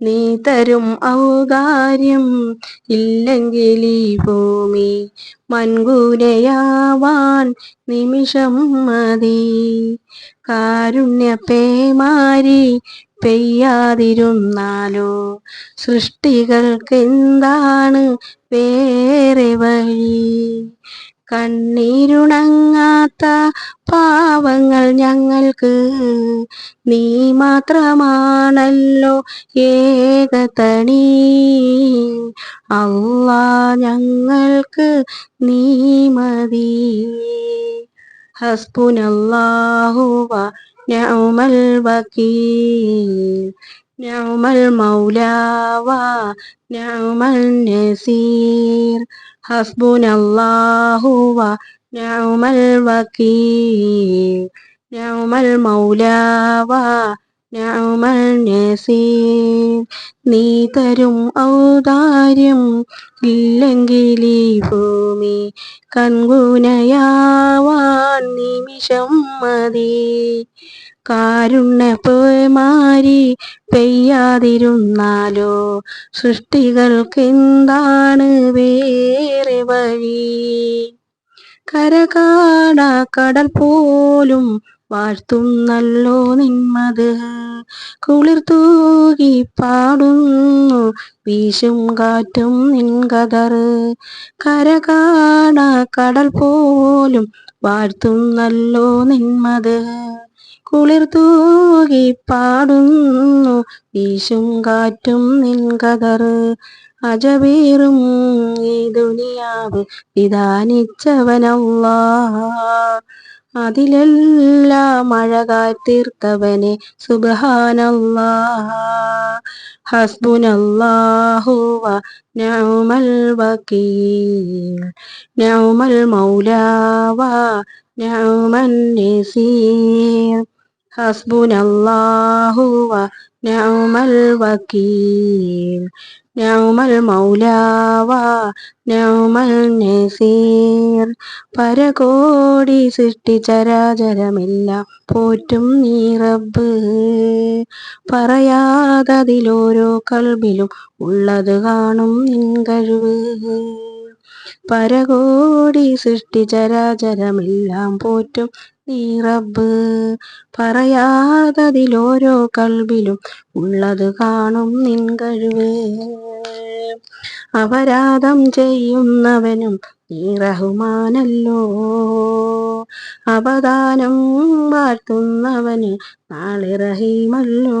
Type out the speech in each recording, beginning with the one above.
നീ തരും ഔകാര്യം ഇല്ലെങ്കിൽ ഈ ഭൂമി മൻകൂരയാവാൻ നിമിഷം മതി. കാരുണ്യപ്പേമാരി പെയ്യാതിരുന്നാലോ? സൃഷ്ടികൾക്കെന്താണ് വേറെ വഴി? കണ്ണീരുണങ്ങാത്ത പാവങ്ങൾ ഞങ്ങൾക്ക് നീ മാത്രമാണല്ലോ ഏകതണി അല്ല ഞങ്ങൾക്ക് നീ മതി. ഹസ്ബുനല്ലാഹുവ വ നിഅമൽ വകീൽ. മൗലാവ നിഅമൽ നസീർ. ഹസ്ബുനല്ലാഹു വ الوكيل نعم المولى ونعم النصير നീ തരും ഔദാര്യം ഇല്ലെങ്കിൽ ഈ ഭൂമി കൺകുനയാവാൻ നിമിഷം മതി. കാരുണ്യമാരി പെയ്യാതിരുന്നാലോ സൃഷ്ടികൾക്കെന്താണ് വേറെ വഴി? കരകാട കടൽ പോലും വാഴ്ത്തുന്നല്ലോ നിന്മത്. കുളിർ തൂകി പാടുന്നു വീശും കാറ്റും നിൻകതർ കരകാട കടൽ പോലും വാഴ്ത്തുന്നല്ലോ നിന്മത്. കുളിർ തൂകി പാടുന്നു വീശും കാറ്റും നിൻകതറ് അജബീറും ഈ ദുനിയാവ് വിധാനിച്ചവനല്ലാ അതിലെല്ലാം മഴ കാത്തീർത്തവനെ സുബഹാനല്ലാ. ഹസ്ബുനല്ലാഹു വ നിഅമൽ വകീൽ. നിഅമൽ മൗലാ വ നിഅമൻ നസീർ. ഹസ്ബുനല്ലാഹു വ നിഅമൽ വകീൽ മൗലാവ നിഅമൽ നസീർ. പരകോടി സൃഷ്ടി ചരാചരമില്ല പോറ്റും നീ റബ്ബ്. പറയാതതിലോരോ കൽബിലും ഉള്ളത് കാണും നിൻ കഴിവ്. പരകോടി സൃഷ്ടി ചരാചരമെല്ലാം പോറ്റും നീ റബ്ബ്. പറയാതതിലോരോ കൽബിലും ഉള്ളത് കാണും നിൻ കഴിവ്. അപരാധം ചെയ്യുന്നവനും നീ റഹ്മാനല്ലോ. അപദാനം വാഴ്ത്തുന്നവന് നാളെ റഹീമല്ലോ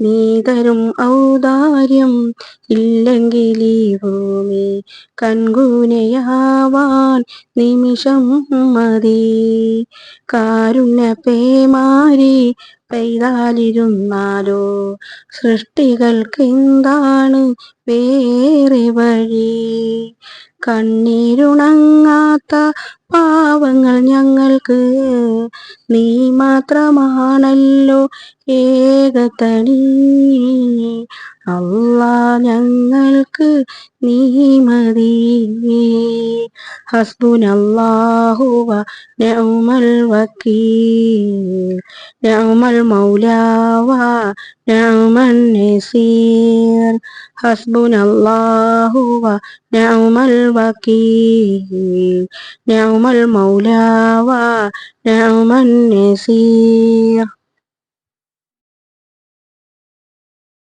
നീ തരും ഔദാര്യം ഇല്ലെങ്കിൽ ഈ ഭൂമി കൺകൂനയാവാൻ നിമിഷം മതി. കാരുണ്യപ്പേമാരി പെയ്താലിരുന്നാലോ? സൃഷ്ടികൾക്കെന്താണ് വേറെ വഴി? കണ്ണീരുണങ്ങാത്ത പാവങ്ങൾ ഞങ്ങൾക്ക് നീ മാത്രമാണല്ലോ ഏകതണി അള്ളാ ഞങ്ങൾക്ക് നീ മതി. ഹസ്ബുനല്ലാഹു വ നിഅമൽ വകീൽ നിഅമൽ മൗലാ വ നിഅമൻ നസീർ. ഹസ്ബുനല്ലാഹു വ നിഅമൽ വകീൽ നിഅമൽ മൗലാ വ നസീർ.